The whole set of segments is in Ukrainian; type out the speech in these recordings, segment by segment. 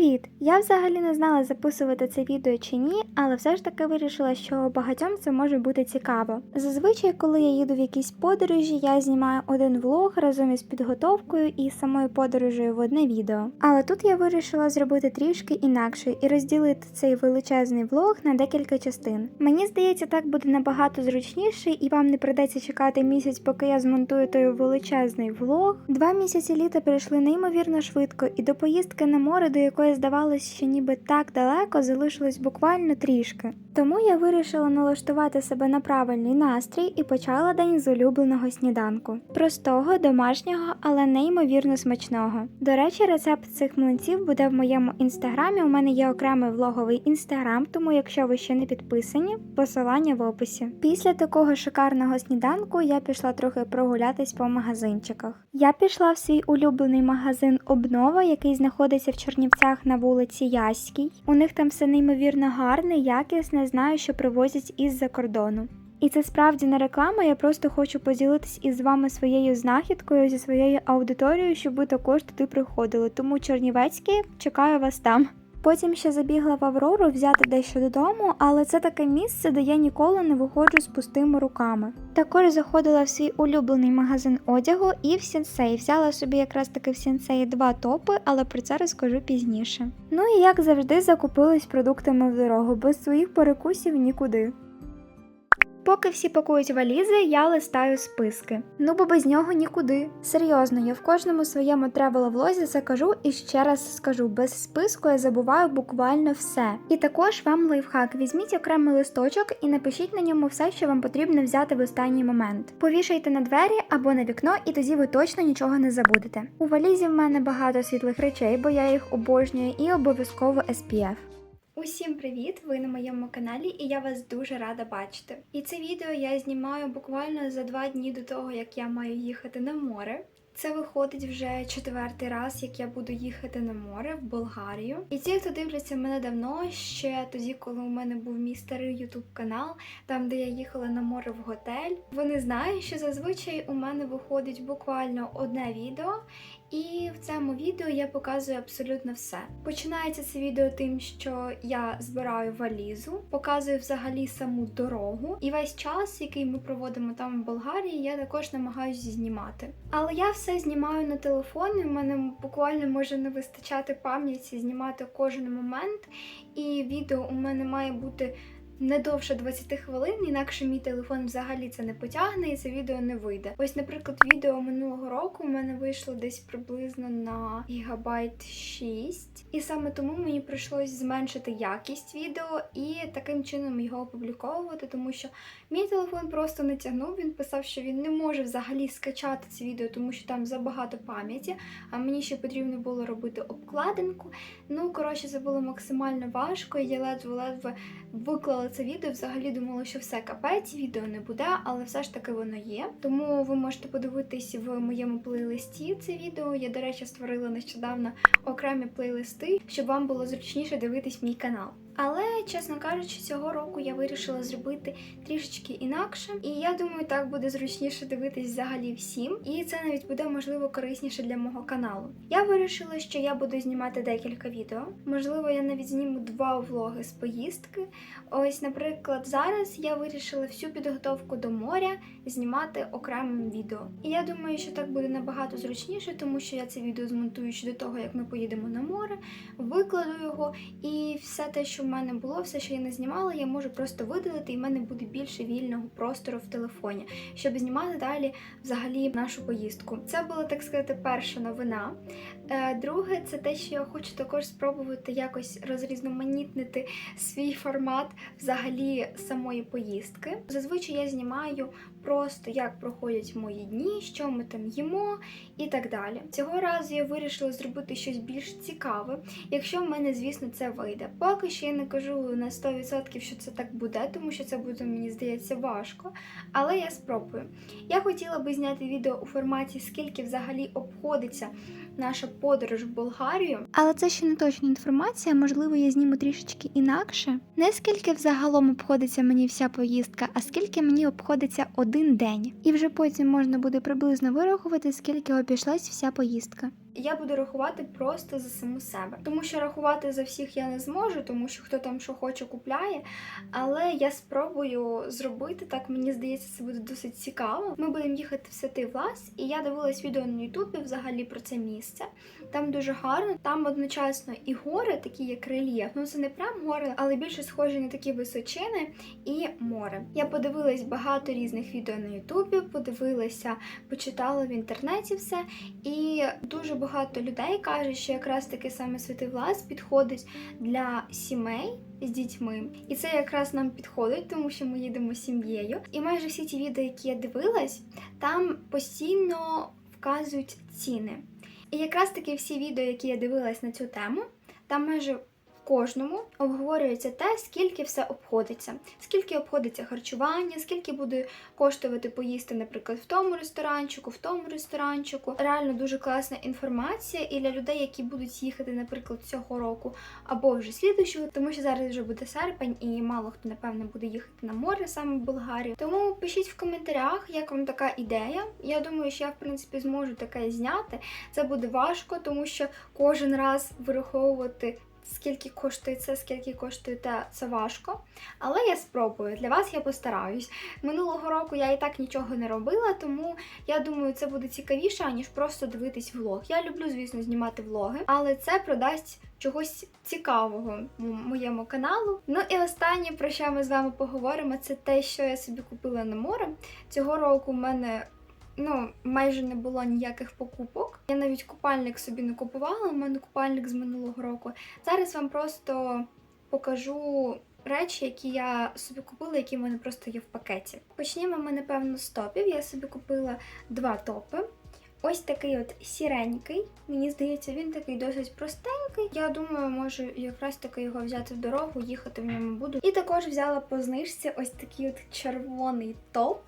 Привіт! Я взагалі не знала записувати це відео чи ні, але все ж таки вирішила, що багатьом це може бути цікаво. Зазвичай, коли я їду в якісь подорожі, я знімаю один влог разом із підготовкою і самою подорожею в одне відео. Але тут я вирішила зробити трішки інакше і розділити цей величезний влог на декілька частин. Мені здається, так буде набагато зручніше, і вам не придеться чекати місяць, поки я змонтую той величезний влог. Два місяці літа пройшли неймовірно швидко, і до поїздки на море, до якої здавалось, що ніби так далеко залишилось буквально трішки. Тому я вирішила налаштувати себе на правильний настрій і почала день з улюбленого сніданку. Простого, домашнього, але неймовірно смачного. До речі, рецепт цих млинців буде в моєму інстаграмі. У мене є окремий влоговий інстаграм, тому якщо ви ще не підписані, посилання в описі. Після такого шикарного сніданку я пішла трохи прогулятись по магазинчиках. Я пішла в свій улюблений магазин Обнова, який знаходиться в Чернівцях на вулиці Яській. У них там все неймовірно гарне, якісне, знаю, що привозять із-за кордону. І це справді не реклама, я просто хочу поділитись із вами своєю знахідкою зі своєю аудиторією, щоб ви також туди приходили. Тому Чернівецькі чекаю вас там. Потім ще забігла в Аврору взяти дещо додому, але це таке місце, де я ніколи не виходжу з пустими руками. Також заходила в свій улюблений магазин одягу і в Сінсей. Взяла собі якраз таки в Сінсеї два топи, але про це розкажу пізніше. Ну і як завжди, закупились продуктами в дорогу, без своїх перекусів нікуди. Поки всі пакують валізи, я листаю списки. Ну бо без нього нікуди. Серйозно, я в кожному своєму тревел-влозі це кажу і ще раз скажу: без списку я забуваю буквально все. І також вам лайфхак: візьміть окремий листочок і напишіть на ньому все, що вам потрібно взяти в останній момент. Повішайте на двері або на вікно, і тоді ви точно нічого не забудете. У валізі в мене багато світлих речей, бо я їх обожнюю, і обов'язково SPF. Усім привіт! Ви на моєму каналі, і я вас дуже рада бачити. І це відео я знімаю буквально за два дні до того, як я маю їхати на море. Це виходить вже четвертий раз, як я буду їхати на море в Болгарію. І ті, хто дивляться мене давно, ще тоді, коли у мене був мій старий ютуб канал, там де я їхала на море в готель. Вони знають, що зазвичай у мене виходить буквально одне відео, і в цьому відео я показую абсолютно все. Починається це відео тим, що я збираю валізу, показую взагалі саму дорогу, і весь час, який ми проводимо там в Болгарії, я також намагаюся знімати. Але я все знімаю на телефон, і в мене буквально може не вистачати пам'яті знімати кожен момент, і відео у мене має бути не довше 20 хвилин, інакше мій телефон взагалі це не потягне і це відео не вийде. Ось, наприклад, відео минулого року у мене вийшло десь приблизно на гігабайт 6. І саме тому мені прийшлось зменшити якість відео і таким чином його опубліковувати, тому що мій телефон просто не тягнув. Він писав, що він не може взагалі скачати це відео, тому що там забагато пам'яті. А мені ще потрібно було робити обкладинку. Ну, коротше, це було максимально важко. і Я ледве-ледве виклала це відео. Взагалі думала, що все капець, відео не буде, але все ж таки воно є. Тому ви можете подивитись в моєму плейлисті це відео. Я, до речі, створила нещодавно окремі плейлисти, щоб вам було зручніше дивитись мій канал. Але, чесно кажучи, цього року я вирішила зробити трішечки інакше, і я думаю, так буде зручніше дивитись взагалі всім, і це навіть буде можливо корисніше для мого каналу. Я вирішила, що я буду знімати декілька відео. Можливо, я навіть зніму два влоги з поїздки. Ось, наприклад, зараз я вирішила всю підготовку до моря знімати окремим відео. І я думаю, що так буде набагато зручніше, тому що я це відео змонтую ще до того, як ми поїдемо на море, викладу його, і все те, що мене було, все, що я не знімала, я можу просто видалити, і в мене буде більше вільного простору в телефоні, щоб знімати далі взагалі нашу поїздку. Це була так сказати перша новина. Е, Друге, це те, що я хочу також спробувати якось розрізноманітнити свій формат взагалі самої поїздки. Зазвичай я знімаю просто як проходять мої дні, що ми там їмо і так далі. Цього разу я вирішила зробити щось більш цікаве, якщо в мене, звісно, це вийде. Поки що я не кажу на 100%, що це так буде, тому що це буде, мені здається, важко. Але я спробую. Я хотіла би зняти відео у форматі, скільки взагалі обходиться наша подорож в Болгарію. Але це ще не точна інформація, можливо, я зніму трішечки інакше. Не скільки взагалом обходиться мені вся поїздка, а скільки мені обходиться один день. І вже потім можна буде приблизно вирахувати, скільки обійшлась вся поїздка. Я буду рахувати просто за саму себе. Тому що рахувати за всіх я не зможу, тому що хто там що хоче купляє. Але я спробую зробити так. Мені здається, це буде досить цікаво. Ми будемо їхати в Святий Влас, і я дивилась відео на Ютубі взагалі про це місце. Там дуже гарно, там одночасно і гори, такі як рельєф. Ну це не прям гори, але більше схожі на такі височини і море. Я подивилась багато різних відео на Ютубі, подивилася, почитала в інтернеті все. І дуже багато людей кажуть, що якраз таки саме Святий Влас підходить для сімей з дітьми. І це якраз нам підходить, тому що ми їдемо з сім'єю. І майже всі ті відео, які я дивилась, там постійно вказують ціни. І якраз таки всі відео, які я дивилась на цю тему, там майже кожному обговорюється те, скільки все обходиться, скільки обходиться харчування, скільки буде коштувати поїсти, наприклад, в тому ресторанчику, в тому ресторанчику. Реально дуже класна інформація і для людей, які будуть їхати, наприклад, цього року або вже слідуючого, тому що зараз вже буде серпень, і мало хто напевно буде їхати на море саме в Болгарію. Тому пишіть в коментарях, як вам така ідея. Я думаю, що я в принципі зможу таке зняти. Це буде важко, тому що кожен раз вираховувати. Скільки коштує це, скільки коштує те, це важко. Але я спробую. Для вас я постараюсь. Минулого року я і так нічого не робила, тому я думаю, це буде цікавіше, аніж просто дивитись влог. Я люблю, звісно, знімати влоги, але це продасть чогось цікавого моєму каналу. Ну і останнє, про що ми з вами поговоримо, це те, що я собі купила на море. Цього року в мене. Ну, майже не було ніяких покупок. Я навіть купальник собі не купувала. У мене купальник з минулого року. Зараз вам просто покажу речі, які я собі купила, які в мене просто є в пакеті. Почнімо ми, напевно, з топів. Я собі купила два топи. Ось такий от сіренький. Мені здається, він такий досить простенький. Я думаю, можу якраз таки його взяти в дорогу, їхати в ньому буду. І також взяла по знижці ось такий от червоний топ.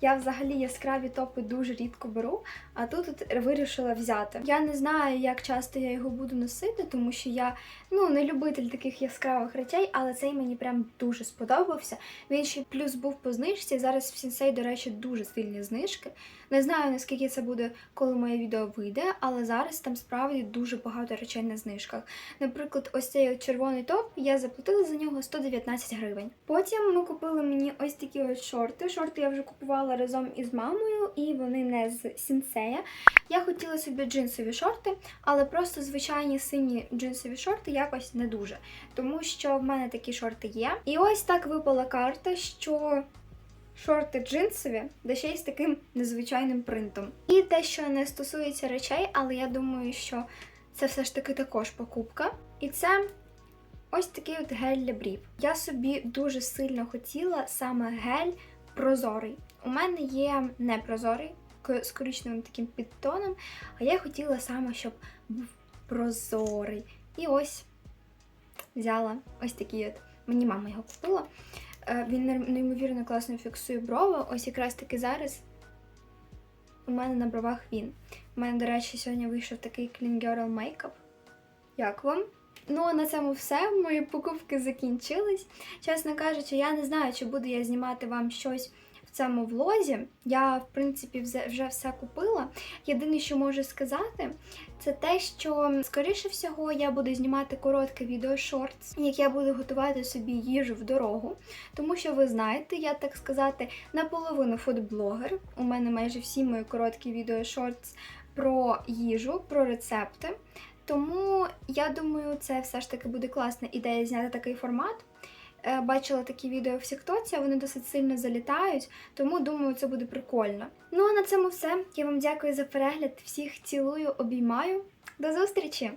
Я взагалі яскраві топи дуже рідко беру, а тут от вирішила взяти. Я не знаю, як часто я його буду носити, тому що я ну не любитель таких яскравих речей, але цей мені прям дуже сподобався. Він ще плюс був по знижці. Зараз в сінсей, до речі, дуже сильні знижки. Не знаю наскільки це буде, коли моє відео вийде, але зараз там справді дуже багато речей на знижках. Наприклад, ось цей червоний топ я заплатила за нього 119 гривень. Потім ми купили мені ось такі от шорти. Шорти я вже купувала разом із мамою, і вони не з сінсея. Я хотіла собі джинсові шорти, але просто звичайні сині джинсові шорти якось не дуже, тому що в мене такі шорти є. І ось так випала карта, що шорти джинсові, де ще й з таким незвичайним принтом. І те, що не стосується речей, але я думаю, що це все ж таки також покупка. І це ось такий от гель для брів. Я собі дуже сильно хотіла саме гель прозорий. У мене є непрозорий к- з коричневим таким підтоном, а я хотіла саме, щоб був прозорий. І ось взяла ось такий от. Мені мама його купила. Е, Він нейм- неймовірно класно фіксує брови. Ось якраз таки зараз у мене на бровах він. У мене, до речі, сьогодні вийшов такий Clean Girl Makeup. Як вам? Ну, а на цьому все. Мої покупки закінчились. Чесно кажучи, я не знаю, чи буду я знімати вам щось цьому влозі. Я, в принципі, вже все купила. Єдине, що можу сказати, це те, що скоріше всього я буду знімати коротке відео шортс, як я буду готувати собі їжу в дорогу. Тому що ви знаєте, я так сказати, наполовину фудблогер. У мене майже всі мої короткі відео шортс про їжу, про рецепти. Тому я думаю, це все ж таки буде класна ідея зняти такий формат. Е, Бачила такі відео в Сіктоці, вони досить сильно залітають, тому думаю, це буде прикольно. Ну а на цьому все. Я вам дякую за перегляд. Всіх цілую, обіймаю. До зустрічі!